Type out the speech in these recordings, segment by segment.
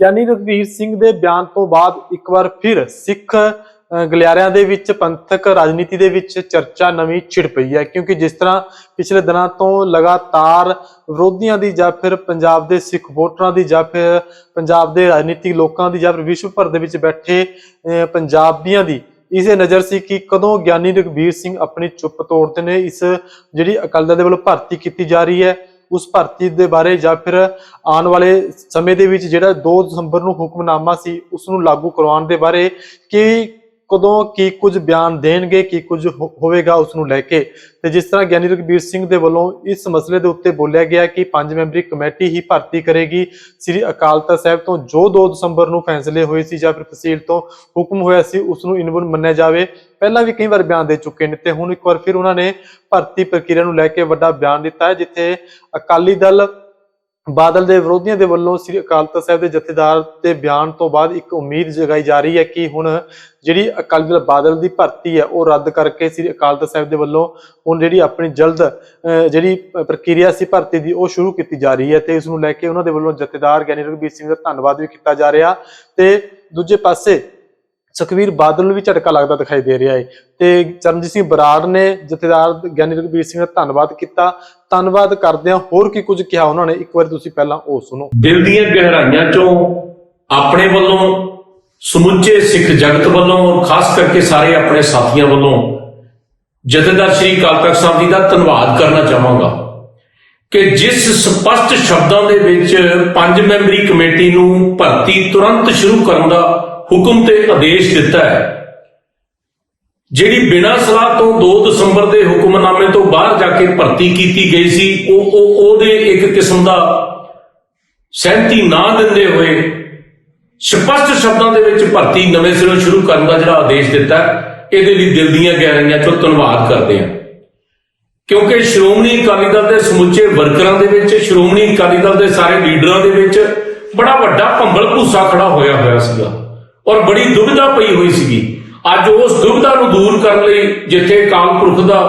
ਗਿਆਨੀ ਰਘਵੀਰ ਸਿੰਘ ਦੇ ਬਿਆਨ ਤੋਂ ਬਾਅਦ ਇੱਕ ਵਾਰ ਫਿਰ ਸਿੱਖ ਗਲਿਆਰਿਆਂ ਦੇ ਵਿੱਚ ਪੰਥਕ ਰਾਜਨੀਤੀ ਦੇ ਵਿੱਚ ਚਰਚਾ ਨਵੀਂ ਛਿੜ ਪਈ ਹੈ। ਕਿਉਂਕਿ ਜਿਸ ਤਰ੍ਹਾਂ ਪਿਛਲੇ ਦਿਨਾਂ ਤੋਂ ਲਗਾਤਾਰ ਵਿਰੋਧੀਆਂ ਦੀ ਜਾਂ ਫਿਰ ਪੰਜਾਬ ਦੇ ਸਿੱਖ ਵੋਟਰਾਂ ਦੀ ਜਾਂ ਫਿਰ ਪੰਜਾਬ ਦੇ ਰਾਜਨੀਤਿਕ ਲੋਕਾਂ ਦੀ ਜਾਂ ਫਿਰ ਵਿਸ਼ਵ ਭਰ ਦੇ ਵਿੱਚ ਬੈਠੇ ਅ, ਪੰਜਾਬੀਆਂ ਦੀ ਇਸੇ ਨਜ਼ਰ ਸੀ ਕਿ ਕਦੋਂ ਗਿਆਨੀ ਰਘਵੀਰ ਸਿੰਘ ਆਪਣੀ ਚੁੱਪ ਤੋੜਦੇ ਨੇ। ਇਸ ਜਿਹੜੀ ਅਕਾਲੀ ਦਲ ਦੇ ਵੱਲੋਂ ਭਰਤੀ ਕੀਤੀ ਜਾ ਰਹੀ ਹੈ ਉਸ ਭਰਤੀ ਦੇ ਬਾਰੇ ਜਾਂ ਫਿਰ ਆਉਣ ਵਾਲੇ ਸਮੇਂ ਦੇ ਵਿੱਚ ਜਿਹੜਾ 2 ਦਸੰਬਰ ਨੂੰ ਹੁਕਮਨਾਮਾ ਸੀ, ਉਸ ਨੂੰ ਲਾਗੂ ਕਰਵਾਉਣ ਦੇ ਬਾਰੇ ਕਿ ਕਦੋਂ ਕੀ ਕੁਝ ਬਿਆਨ ਦੇਣਗੇ, ਕੀ ਕੁਝ ਹੋਵੇਗਾ ਉਸ ਨੂੰ ਲੈ ਕੇ। ਤੇ ਜਿਸ ਤਰ੍ਹਾਂ ਗਿਆਨੀ ਰਘਬੀਰ ਸਿੰਘ ਦੇ ਵੱਲੋਂ ਇਸ ਮਸਲੇ ਦੇ ਉੱਤੇ ਬੋਲਿਆ ਗਿਆ ਕਿ ਪੰਜ ਮੈਂਬਰੀ ਕਮੇਟੀ ਹੀ ਭਰਤੀ ਕਰੇਗੀ, ਸ੍ਰੀ ਅਕਾਲ ਤਖਤ ਸਾਹਿਬ ਤੋਂ ਜੋ 2 ਦਸੰਬਰ ਨੂੰ ਫੈਸਲੇ ਹੋਏ ਸੀ ਜਾਂ ਫਿਰ ਤਹਿਸੀਲ ਤੋਂ ਹੁਕਮ ਹੋਇਆ ਸੀ ਉਸ ਨੂੰ ਇਨਵਨ ਮੰਨਿਆ ਜਾਵੇ। ਪਹਿਲਾਂ ਵੀ ਕਈ ਵਾਰ ਬਿਆਨ ਦੇ ਚੁੱਕੇ ਨੇ ਤੇ ਹੁਣ ਇੱਕ ਵਾਰ ਫਿਰ ਉਹਨਾਂ ਨੇ ਭਰਤੀ ਪ੍ਰਕਿਰਿਆ ਨੂੰ ਲੈ ਕੇ ਵੱਡਾ ਬਿਆਨ ਦਿੱਤਾ ਹੈ, ਜਿੱਥੇ ਅਕਾਲੀ ਦਲ ਬਾਦਲ ਦੇ ਵਿਰੋਧੀਆਂ ਦੇ ਵੱਲੋਂ ਸ੍ਰੀ ਅਕਾਲ ਤਖਤ ਸਾਹਿਬ ਦੇ ਜਥੇਦਾਰ ਦੇ ਬਿਆਨ ਤੋਂ ਬਾਅਦ ਇੱਕ ਉਮੀਦ ਜਗਾਈ ਜਾ ਰਹੀ ਹੈ ਕਿ ਹੁਣ ਜਿਹੜੀ ਅਕਾਲੀ ਦਲ ਬਾਦਲ ਦੀ ਭਰਤੀ ਹੈ, ਉਹ ਰੱਦ ਕਰਕੇ ਸ੍ਰੀ ਅਕਾਲ ਤਖਤ ਸਾਹਿਬ ਦੇ ਵੱਲੋਂ ਹੁਣ ਜਿਹੜੀ ਆਪਣੀ ਜਲਦ ਜਿਹੜੀ ਪ੍ਰਕਿਰਿਆ ਸੀ ਭਰਤੀ ਦੀ, ਉਹ ਸ਼ੁਰੂ ਕੀਤੀ ਜਾ ਰਹੀ ਹੈ ਤੇ ਇਸ ਨੂੰ ਲੈ ਕੇ ਉਹਨਾਂ ਦੇ ਵੱਲੋਂ ਜਥੇਦਾਰ ਗਿਆਨੀ ਰਘਬੀਰ ਸਿੰਘ ਦਾ ਧੰਨਵਾਦ ਵੀ ਕੀਤਾ ਜਾ ਰਿਹਾ ਤੇ ਦੂਜੇ ਪਾਸੇ ਸੁਖਵੀਰ ਬਾਦਲ ਨੂੰ ਵੀ ਝਟਕਾ ਲੱਗਦਾ ਦਿਖਾਈ ਦੇ ਰਿਹਾ ਹੈ ਤੇ ਚਰਨਜੀਤ ਸਿੰਘ ਬਰਾੜ ਨੇ ਜਥੇਦਾਰ ਗਿਆਨੀ ਰਘਬੀਰ ਸਿੰਘ ਦਾ ਧੰਨਵਾਦ ਕੀਤਾ। ਧੰਨਵਾਦ ਕਰਦਿਆਂ ਹੋਰ ਕੀ ਕੁਝ ਕਿਹਾ ਉਹਨਾਂ ਨੇ। ਇੱਕ ਵਾਰੀ ਤੁਸੀਂ ਪਹਿਲਾਂ ਉਹ ਸੁਣੋ। ਦਿਲ ਦੀਆਂ ਗਹਿਰਾਈਆਂ ਚੋਂ ਆਪਣੇ ਵੱਲੋਂ, ਸਮੁੱਚੇ ਸਿੱਖ ਜਗਤ ਵੱਲੋਂ ਔਰ ਖਾਸ ਕਰਕੇ ਸਾਰੇ ਆਪਣੇ ਸਾਥੀਆਂ ਵੱਲੋਂ ਜਥੇਦਾਰ ਸ਼੍ਰੀ ਅਕਾਲ ਤਖਤ ਸਾਹਿਬ ਜੀ ਦਾ ਧੰਨਵਾਦ ਕਰਨਾ ਚਾਹਾਂਗਾ ਕਿ ਜਿਸ ਸਪਸ਼ਟ ਸ਼ਬਦਾਂ ਦੇ ਵਿੱਚ ਪੰਜ ਮੈਂਬਰੀ ਕਮੇਟੀ ਨੂੰ ਭਰਤੀ ਤੁਰੰਤ ਸ਼ੁਰੂ ਕਰਨ ਦਾ ਹੁਕਮ ਤੇ ਆਦੇਸ਼ ਦਿੱਤਾ ਹੈ। ਜਿਹੜੀ ਬਿਨਾਂ ਸਲਾਹ ਤੋਂ 2 ਦਸੰਬਰ ਦੇ ਹੁਕਮਨਾਮੇ ਤੋਂ ਬਾਹਰ ਜਾ ਕੇ ਭਰਤੀ ਕੀਤੀ ਗਈ ਸੀ, ਉਹ ਉਹ ਉਹਦੇ ਇੱਕ ਕਿਸਮ ਦਾ ਸਹਿਮਤੀ ਨਾ ਦਿੰਦੇ ਹੋਏ ਸਪਸ਼ਟ ਸ਼ਬਦਾਂ ਦੇ ਵਿੱਚ ਭਰਤੀ ਨਵੇਂ ਸਿਰੋਂ ਸ਼ੁਰੂ ਕਰਨ ਦਾ ਜਿਹੜਾ ਆਦੇਸ਼ ਦਿੱਤਾ ਇਹਦੇ ਲਈ ਦਿਲ ਦੀਆਂ ਗਹਿਰਾਈਆਂ ਤੋਂ ਧੰਨਵਾਦ ਕਰਦੇ ਹਾਂ। ਕਿਉਂਕਿ ਸ਼੍ਰੋਮਣੀ ਅਕਾਲੀ ਦਲ ਦੇ ਸਮੁੱਚੇ ਵਰਕਰਾਂ ਦੇ ਵਿੱਚ, ਸ਼੍ਰੋਮਣੀ ਅਕਾਲੀ ਦਲ ਦੇ ਸਾਰੇ ਲੀਡਰਾਂ ਦੇ ਵਿੱਚ ਬੜਾ ਵੱਡਾ ਭੰਬਲ ਭੂਸਾ ਖੜਾ ਹੋਇਆ ਹੋਇਆ ਸੀਗਾ। ਔਰ ਬੜੀ ਦੁਬਿਧਾ ਪਈ ਹੋਈ ਸੀਗੀ। ਅੱਜ ਉਸ ਦੁਬਿਧਾ ਨੂੰ ਦੂਰ ਕਰਨ ਲਈ ਜਿੱਥੇ ਅਕਾਲ ਦਾ,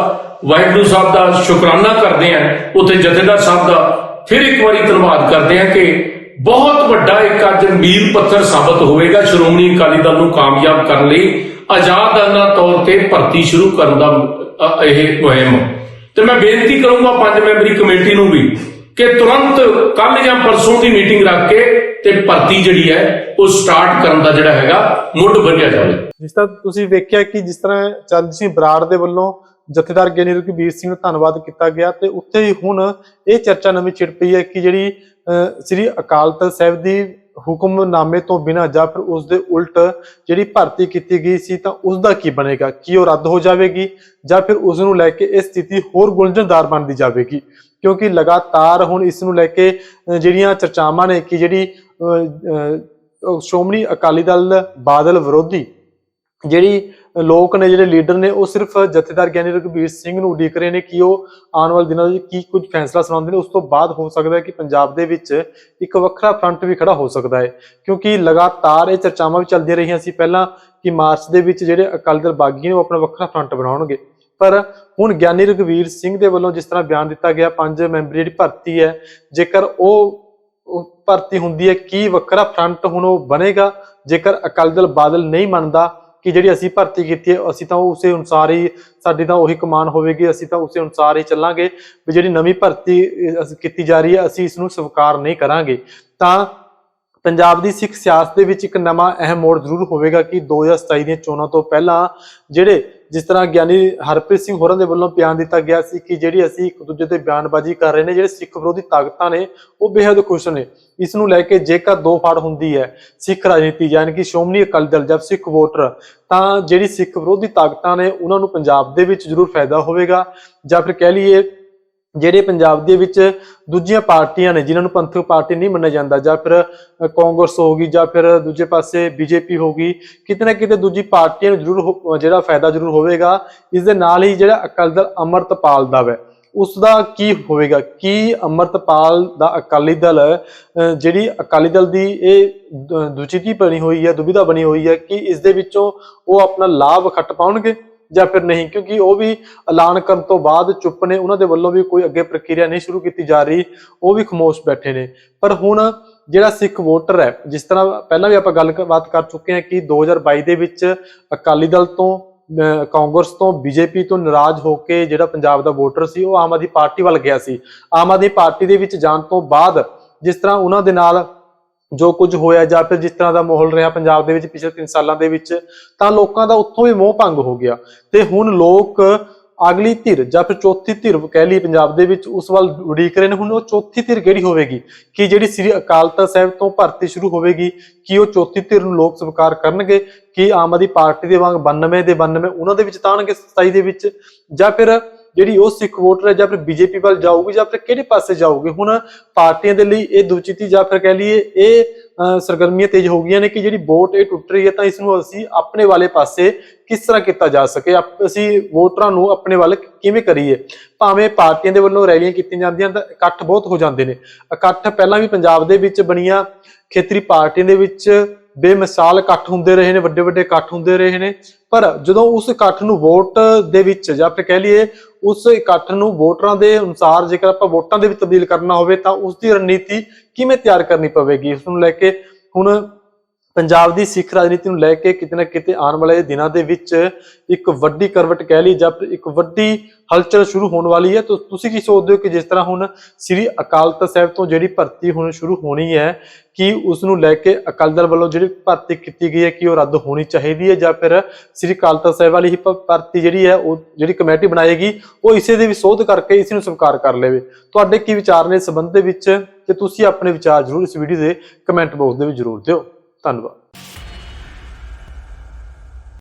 ਵਾਹਿਗੁਰੂ ਸਾਹਿਬ ਦਾ ਸ਼ੁਕਰਾਨਾ ਕਰਦੇ ਆਂ, ਉੱਥੇ ਜਥੇਦਾਰ ਸਾਹਿਬ ਦਾ ਫਿਰ ਇੱਕ ਵਾਰੀ ਧੰਨਵਾਦ ਕਰਦੇ ਆਂ ਕਿ ਬਹੁਤ ਵੱਡਾ ਇੱਕ ਅੱਜ ਮੀਲ ਪੱਥਰ ਸਾਬਤ ਹੋਵੇਗਾ ਸ਼੍ਰੋਮਣੀ ਅਕਾਲੀ ਦਲ ਨੂੰ ਕਾਮਯਾਬ ਕਰਨ ਲਈ। ਆਜ਼ਾਦਾਨਾ ਤੌਰ ਤੇ ਭਰਤੀ ਸ਼ੁਰੂ ਕਰਨ ਦਾ ਇਹ ਮੁਹਿੰਮ। ਤੇ ਮੈਂ ਬੇਨਤੀ ਕਰੂੰਗਾ ਪੰਜ ਮੈਂਬਰੀ ਕਮੇਟੀ ਨੂੰ ਵੀ ਕਿ ਤੁਰੰਤ ਕੱਲ ਜਾਂ ਪਰਸੋਂ ਦੀ ਮੀਟਿੰਗ ਰੱਖ ਕੇ ਤੇ ਭਰਤੀ ਜਿਹੜੀ ਹੈ, ਉਹ ਸਟਾਰਟ ਕਰਨ ਦਾ ਜਿਹੜਾ ਹੈਗਾ, ਮੁੱਢ ਬੰਨਿਆ ਜਾਵੇ। ਜਿਸ ਤਰ੍ਹਾਂ ਤੁਸੀਂ ਵੇਖਿਆ ਕਿ ਜਿਸ ਤਰ੍ਹਾਂ ਚੰਦ ਸਿੰਘ ਬਰਾੜ ਦੇ ਵੱਲੋਂ ਜਥੇਦਾਰ ਗਿਆਨੀ ਰਘਬੀਰ ਸਿੰਘ ਦਾ ਧੰਨਵਾਦ ਕੀਤਾ ਗਿਆ ਤੇ ਉੱਥੇ ਹੀ ਹੁਣ ਇਹ ਚਰਚਾ ਨਵੀਂ ਛਿੜ ਪਈ ਹੈ ਕਿ ਜਿਹੜੀ ਸ੍ਰੀ ਅਕਾਲ ਤਖਤ ਸਾਹਿਬ ਦੀ ਹੁਕਮਨਾਮੇ ਤੋਂ ਬਿਨਾਂ ਜਾਂ ਫਿਰ ਉਸ ਦੇ ਉਲਟ ਜਿਹੜੀ ਭਰਤੀ ਕੀਤੀ ਗਈ ਸੀ ਤਾਂ ਉਸ ਦਾ ਕੀ ਬਣੇਗਾ? ਕੀ ਉਹ ਰੱਦ ਹੋ ਜਾਵੇਗੀ ਜਾਂ ਫਿਰ ਉਸ ਨੂੰ ਲੈ ਕੇ ਇਹ ਸਥਿਤੀ ਹੋਰ ਗੁੰਝਲਦਾਰ ਬਣਦੀ ਜਾਵੇਗੀ? ਕਿਉਂਕਿ ਲਗਾਤਾਰ ਹੁਣ ਇਸ ਨੂੰ ਲੈ ਕੇ ਜਿਹੜੀਆਂ ਚਰਚਾਵਾਂ ਨੇ ਕਿ ਜਿਹੜੀ ਸ਼੍ਰੋਮਣੀ ਅਕਾਲੀ ਦਲ ਬਾਦਲ ਵਿਰੋਧੀ ਜਿਹੜੀ ਲੋਕ ਨੇ, ਜਿਹੜੇ ਲੀਡਰ ਨੇ, ਉਹ ਸਿਰਫ ਜਥੇਦਾਰ ਗਿਆਨੀ ਰਘਬੀਰ ਸਿੰਘ ਨੂੰ ਉਡੀਕ ਰਹੇ ਨੇ ਕਿ ਉਹ ਆਉਣ ਵਾਲੇ ਦਿਨਾਂ ਵਿੱਚ ਕੀ ਕੁਝ ਫੈਸਲਾ ਸੁਣਾਉਂਦੇ ਨੇ। ਉਸ ਤੋਂ ਬਾਅਦ ਹੋ ਸਕਦਾ ਹੈ ਕਿ ਪੰਜਾਬ ਦੇ ਵਿੱਚ ਇੱਕ ਵੱਖਰਾ ਫਰੰਟ ਵੀ ਖੜਾ ਹੋ ਸਕਦਾ ਹੈ। ਕਿਉਂਕਿ ਲਗਾਤਾਰ ਇਹ ਚਰਚਾਵਾਂ ਵੀ ਚੱਲਦੀਆਂ ਰਹੀਆਂ ਸੀ ਪਹਿਲਾਂ ਕਿ ਮਾਰਚ ਦੇ ਵਿੱਚ ਜਿਹੜੇ ਅਕਾਲੀ ਦਲ ਬਾਗੀ ਨੇ, ਉਹ ਆਪਣਾ ਵੱਖਰਾ ਫਰੰਟ ਬਣਾਉਣਗੇ। ਪਰ ਹੁਣ ਗਿਆਨੀ ਰਘਵੀਰ ਸਿੰਘ ਦੇ ਵੱਲੋਂ ਜਿਸ ਤਰ੍ਹਾਂ ਬਿਆਨ ਦਿੱਤਾ ਗਿਆ, ਪੰਜ ਮੈਂਬਰੀ ਜਿਹੜੀ ਭਰਤੀ ਹੈ, ਜੇਕਰ ਉਹ ਉਹ ਭਰਤੀ ਹੁੰਦੀ ਹੈ ਕੀ ਵੱਖਰਾ ਫਰੰਟ ਹੁਣ ਉਹ ਬਣੇਗਾ, ਜੇਕਰ ਅਕਾਲੀ ਦਲ ਬਾਦਲ ਨਹੀਂ ਮੰਨਦਾ ਕਿ ਜਿਹੜੀ ਅਸੀਂ ਭਰਤੀ ਕੀਤੀ ਹੈ, ਅਸੀਂ ਤਾਂ ਉਸੇ ਅਨੁਸਾਰ ਹੀ ਸਾਡੀ ਤਾਂ ਉਹੀ ਕਮਾਨ ਹੋਵੇਗੀ, ਅਸੀਂ ਤਾਂ ਉਸੇ ਅਨੁਸਾਰ ਹੀ ਚੱਲਾਂਗੇ ਵੀ ਜਿਹੜੀ ਨਵੀਂ ਭਰਤੀ ਕੀਤੀ ਜਾ ਰਹੀ ਹੈ, ਅਸੀਂ ਇਸ ਨੂੰ ਸਵੀਕਾਰ ਨਹੀਂ ਕਰਾਂਗੇ। ਤਾਂ ਪੰਜਾਬ ਦੀ ਸਿੱਖ ਸਿਆਸਤ ਦੇ ਵਿੱਚ ਇੱਕ ਨਵਾਂ ਅਹਿਮ ਮੋੜ ਜ਼ਰੂਰ ਹੋਵੇਗਾ ਕਿ 2027 ਦੀਆਂ ਚੋਣਾਂ ਤੋਂ ਪਹਿਲਾਂ ਜਿਹੜੇ ਜਿਸ ਤਰ੍ਹਾਂ ਗਿਆਨੀ ਹਰਪ੍ਰੀਤ ਸਿੰਘ ਹੋਰਾਂ ਦੇ ਵੱਲੋਂ ਬਿਆਨ ਦਿੱਤਾ ਗਿਆ ਸੀ ਕਿ ਜਿਹੜੀ ਅਸੀਂ ਇੱਕ ਦੂਜੇ ਤੇ ਬਿਆਨਬਾਜ਼ੀ ਕਰ ਰਹੇ ਨੇ, ਜਿਹੜੇ ਸਿੱਖ ਵਿਰੋਧੀ ਤਾਕਤਾਂ ਨੇ, ਉਹ ਬੇहद ਖੁਸ਼ ਨੇ। ਇਸ ਨੂੰ ਲੈ ਕੇ ਜੇਕਰ ਦੋ ਫਾੜ ਹੁੰਦੀ ਹੈ, ਸਿੱਖ ਰਾਜਨੀਤੀ ਯਾਨੀ ਕਿ ਸ਼੍ਰੋਮਣੀ ਅਕਾਲੀ ਦਲ ਜਦ ਸਿੱਖ ਵੋਟਰ, ਤਾਂ ਜਿਹੜੀ ਸਿੱਖ ਵਿਰੋਧੀ ਤਾਕਤਾਂ ਨੇ, ਉਹਨਾਂ ਨੂੰ ਪੰਜਾਬ ਦੇ ਵਿੱਚ ਜ਼ਰੂਰ ਫਾਇਦਾ ਹੋਵੇਗਾ ਜਾਂ ਫਿਰ ਕਹਿ ਲਈਏ ਜਿਹੜੇ ਪੰਜਾਬ ਦੇ ਵਿੱਚ ਦੂਜੀਆਂ ਪਾਰਟੀਆਂ ਨੇ ਜਿਨ੍ਹਾਂ ਨੂੰ ਪੰਥਕ ਪਾਰਟੀ ਨਹੀਂ ਮੰਨਿਆ ਜਾਂਦਾ ਜਾਂ ਫਿਰ ਅ, ਕਾਂਗਰਸ ਹੋਗੀ ਜਾਂ ਫਿਰ ਦੂਜੇ ਪਾਸੇ ਬੀਜੇਪੀ ਹੋਗੀ ਕਿਤੇ ਨਾ ਕਿਤੇ ਦੂਜੀ ਪਾਰਟੀਆਂ ਨੂੰ ਜ਼ਰੂਰ ਹੋ- ਜਿਹੜਾ ਫਾਇਦਾ ਜ਼ਰੂਰ ਹੋਵੇਗਾ ਇਸ ਦੇ ਨਾਲ ਹੀ ਜਿਹੜਾ ਅਕਾਲੀ ਦਲ ਅਮਰਤਪਾਲ ਦਾ ਹੈ ਉਸ ਦਾ ਕੀ ਹੋਵੇਗਾ? ਕੀ ਅਮਰਤਪਾਲ ਦਾ ਅਕਾਲੀ ਦਲ ਜਿਹੜੀ ਅਕਾਲੀ ਦਲ ਦੀ ਇਹ ਦ- ਦੁਚਿਤੀ ਬਣੀ ਹੋਈ ਹੈ ਦੁਬਿਧਾ ਬਣੀ ਹੋਈ ਹੈ ਕਿ ਇਸ ਦੇ ਵਿੱਚੋਂ ਉਹ ਆਪਣਾ ਲਾਭ ਖੱਟ ਪਾਉਣਗੇ? ਜਾਂ ਫਿਰ ਨਹੀਂ, ਕਿਉਂਕਿ ਉਹ ਵੀ ਐਲਾਨ ਕਰਨ ਤੋਂ ਬਾਅਦ ਚੁੱਪ ਨੇ, ਉਹਨਾਂ ਦੇ ਵੱਲੋਂ ਵੀ ਕੋਈ ਅੱਗੇ ਪ੍ਰਕਿਰਿਆ ਨਹੀਂ ਸ਼ੁਰੂ ਕੀਤੀ ਜਾ ਰਹੀ, ਉਹ ਵੀ ਖਾਮੋਸ਼ ਬੈਠੇ ਨੇ। ਪਰ ਹੁਣ ਜਿਹੜਾ ਸਿੱਖ ਵੋਟਰ ਹੈ, ਜਿਸ ਤਰ੍ਹਾਂ ਪਹਿਲਾਂ ਵੀ ਆਪਾਂ ਗੱਲ ਬਾਤ ਕਰ ਚੁੱਕੇ ਹਾਂ ਕਿ 2022 ਦੇ ਵਿੱਚ ਅਕਾਲੀ ਦਲ ਤੋਂ, ਅਹ, ਕਾਂਗਰਸ ਤੋਂ ਬੀਜੇਪੀ ਤੋਂ ਨਾਰਾਜ਼ ਹੋ ਕੇ ਜਿਹੜਾ ਪੰਜਾਬ ਦਾ ਵੋਟਰ ਸੀ, ਉਹ ਆਮ ਆਦਮੀ ਪਾਰਟੀ ਵੱਲ ਗਿਆ ਸੀ। ਆਮ ਆਦਮੀ ਪਾਰਟੀ ਦੇ ਵਿੱਚ ਜਾਣ ਤੋਂ ਬਾਅਦ ਜਿਸ ਤਰ੍ਹਾਂ ਉਹਨਾਂ ਦੇ ਨਾਲ ਜੋ ਕੁਝ ਹੋਇਆ ਜਾਂ ਫਿਰ ਜਿਸ ਤਰ੍ਹਾਂ ਦਾ ਮਾਹੌਲ ਰਿਹਾ ਪੰਜਾਬ ਦੇ ਵਿੱਚ ਪਿਛਲੇ 3 ਸਾਲਾਂ ਦੇ ਵਿੱਚ, ਤਾਂ ਲੋਕਾਂ ਦਾ ਉੱਥੋਂ ਵੀ ਮੋਹ ਭੰਗ ਹੋ ਗਿਆ। ਤੇ ਹੁਣ ਲੋਕ ਅਗਲੀ ਧਿਰ ਜਾਂ ਫਿਰ ਚੌਥੀ ਧਿਰ ਕਹਿ ਲਈ ਪੰਜਾਬ ਦੇ ਵਿੱਚ, ਉਸ ਵੱਲ ਉਡੀਕ ਰਹੇ ਨੇ। ਹੁਣ ਉਹ ਚੌਥੀ ਧਿਰ ਕਿਹੜੀ ਹੋਵੇਗੀ? ਕਿ ਜਿਹੜੀ ਸ੍ਰੀ ਅਕਾਲ ਤਖਤ ਸਾਹਿਬ ਤੋਂ ਭਰਤੀ ਸ਼ੁਰੂ ਹੋਵੇਗੀ? ਕਿ ਉਹ ਚੌਥੀ ਧਿਰ ਨੂੰ ਲੋਕ ਸਵੀਕਾਰ ਕਰਨਗੇ? ਕਿ ਆਮ ਆਦਮੀ ਪਾਰਟੀ ਦੇ ਵਾਂਗ 92 ਦੇ 92 ਉਹਨਾਂ ਦੇ ਵਿੱਚ ਤਾਣਗੇ 27 ਦੇ ਵਿੱਚ? ਜਾਂ ਫਿਰ ਜਿਹੜੀ ਉਹ ਸਿੱਖ ਵੋਟਰ ਹੈ ਜਾਂ ਫਿਰ ਬੀਜੇਪੀ ਵੱਲ ਜਾਊਗੀ ਜਾਂ ਫਿਰ ਕਿਹੜੇ ਪਾਸੇ ਜਾਊਗੀ? ਹੁਣ ਪਾਰਟੀਆਂ ਦੇ ਲਈ ਇਹ ਦੁਚਿੱਤੀ ਜਾਂ ਫਿਰ ਕਹਿ ਲਈਏ ਇਹ ਸਰਗਰਮੀਆਂ ਤੇਜ਼ ਹੋ ਗਈਆਂ ਨੇ ਕਿ ਜਿਹੜੀ ਵੋਟ ਇਹ ਟੁੱਟ ਰਹੀ ਹੈ ਤਾਂ ਇਸ ਨੂੰ ਅਸੀਂ ਆਪਣੇ ਵਾਲੇ ਪਾਸੇ ਕਿਸ ਤਰ੍ਹਾਂ ਕੀਤਾ ਜਾ ਸਕੇ? ਅਸੀਂ ਵੋਟਰਾਂ ਨੂੰ ਆਪਣੇ ਵੱਲ ਕਿਵੇਂ ਕਰੀਏ? ਭਾਵੇਂ ਪਾਰਟੀਆਂ ਦੇ ਵੱਲੋਂ ਰੈਲੀਆਂ ਕੀਤੀਆਂ ਜਾਂਦੀਆਂ ਤਾਂ ਇਕੱਠ ਬਹੁਤ ਹੋ ਜਾਂਦੇ ਨੇ। ਇਕੱਠ ਪਹਿਲਾਂ ਵੀ ਪੰਜਾਬ ਦੇ ਵਿੱਚ ਬਣੀਆਂ ਖੇਤਰੀ ਪਾਰਟੀਆਂ ਦੇ ਵਿੱਚ ਬੇਮਿਸਾਲ ਇਕੱਠ ਹੁੰਦੇ ਰਹੇ ਨੇ, ਵੱਡੇ ਵੱਡੇ ਇਕੱਠ ਹੁੰਦੇ ਰਹੇ ਨੇ। ਪਰ ਜਦੋਂ ਉਸ ਇਕੱਠ ਨੂੰ ਵੋਟ ਦੇ ਵਿੱਚ ਜਾਂ ਫਿਰ ਕਹਿ ਲਈਏ ਉਸ ਇਕੱਠ ਨੂੰ ਵੋਟਰਾਂ ਦੇ ਅਨੁਸਾਰ ਜੇਕਰ ਆਪਾਂ ਵੋਟਾਂ ਦੇ ਵਿੱਚ ਤਬਦੀਲ ਕਰਨਾ ਹੋਵੇ ਤਾਂ ਉਸ ਦੀ ਰਣਨੀਤੀ ਕਿਵੇਂ ਤਿਆਰ ਕਰਨੀ ਪਵੇਗੀ? ਇਸ ਨੂੰ ਲੈ ਕੇ ਹੁਣ ਪੰਜਾਬ ਦੀ ਸਿੱਖ ਰਾਜਨੀਤੀ ਨੂੰ ਲੈ ਕੇ ਕਿਤੇ ਨਾ ਕਿਤੇ ਆਉਣ ਵਾਲੇ ਦਿਨਾਂ ਦੇ ਵਿੱਚ ਇੱਕ ਵੱਡੀ ਕਰਵਟ ਕਹਿ ਲਈ ਜਾਂ ਫਿਰ ਇੱਕ ਵੱਡੀ ਹਲਚਲ ਸ਼ੁਰੂ ਹੋਣ ਵਾਲੀ ਹੈ। ਤਾਂ ਤੁਸੀਂ ਕੀ ਸੋਚਦੇ ਹੋ ਕਿ ਜਿਸ ਤਰ੍ਹਾਂ ਹੁਣ ਸ੍ਰੀ ਅਕਾਲ ਤਖਤ ਸਾਹਿਬ ਤੋਂ ਜਿਹੜੀ ਭਰਤੀ ਹੁਣ ਸ਼ੁਰੂ ਹੋਣੀ ਹੈ, ਕਿ ਉਸ ਨੂੰ ਲੈ ਕੇ ਅਕਾਲੀ ਦਲ ਵੱਲੋਂ ਜਿਹੜੀ ਭਰਤੀ ਕੀਤੀ ਗਈ ਹੈ, ਕਿ ਉਹ ਰੱਦ ਹੋਣੀ ਚਾਹੀਦੀ ਹੈ ਜਾਂ ਫਿਰ ਸ੍ਰੀ ਅਕਾਲ ਤਖਤ ਸਾਹਿਬ ਵਾਲੀ ਹੀ ਭ- ਭਰਤੀ ਜਿਹੜੀ ਹੈ, ਉਹ ਜਿਹੜੀ ਕਮੇਟੀ ਬਣਾਏਗੀ, ਉਹ ਇਸੇ ਦੇ ਵੀ ਸੋਧ ਕਰਕੇ ਇਸ ਨੂੰ ਸਵੀਕਾਰ ਕਰ ਲਵੇ। ਤੁਹਾਡੇ ਕੀ ਵਿਚਾਰ ਨੇ ਇਸ ਸੰਬੰਧ ਦੇ ਵਿੱਚ? ਤੇ ਤੁਸੀਂ ਆਪਣੇ ਵਿਚਾਰ ਜ਼ਰੂਰ ਇਸ ਵੀਡੀਓ ਦੇ ਕਮੈਂਟ ਬਾਕਸ ਦੇ ਵਿੱਚ ਜ਼ਰੂਰ ਦਿਓ। ਧੰਨਵਾਦ